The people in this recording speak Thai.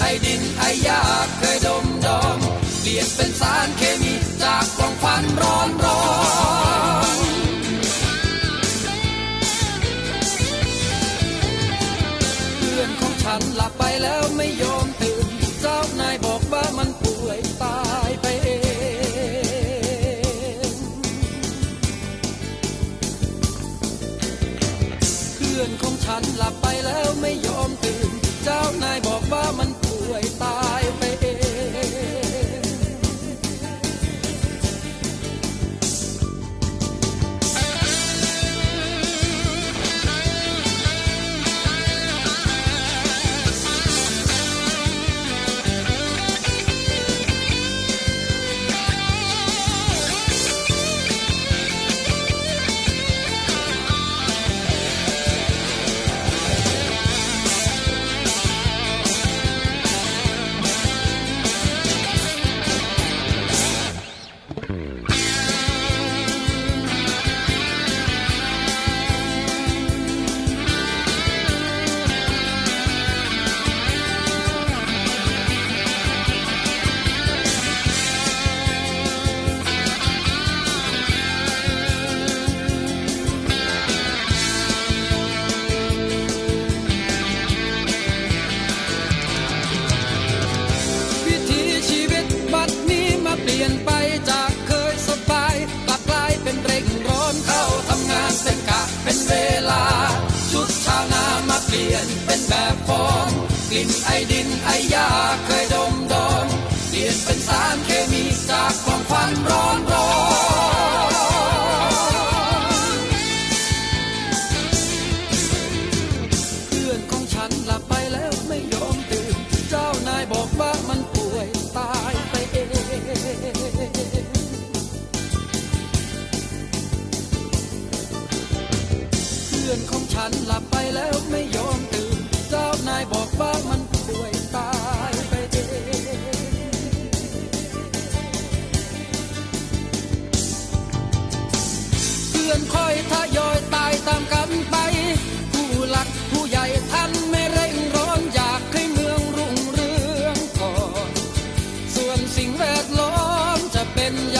ไอดินไอยาเคยดมดอมเปลี่ยนเป็นสารเคมีจากกองควันร้อนร้อนเพื่อนของฉันหลับ ลี่ยนไปจากเคยสบายกลับกลายเป็นเร่งร้อนเข้าทำงานเป็นกะเป็นเวลา ชุดชาวนามาเปลี่ยนเป็นแบบฟอร์มกลิ่นไอดินไอยาเคยดมดอมเปลี่ยนเป็นสารเคม พื่อนของฉันหลับไปแล้วไม่ยอมตื่น เจ้านายบอกว่ามันป่วยตายไปเองเพื่อนค่อยทยอยตายตามกันไป ผู้หลักผู้ใหญ่ท่านไม่เร่งร้อนอยากให้เมืองรุ่งเรืองก่อน ส่วนสิ่งแวดล้อมจะเป็นอย่าง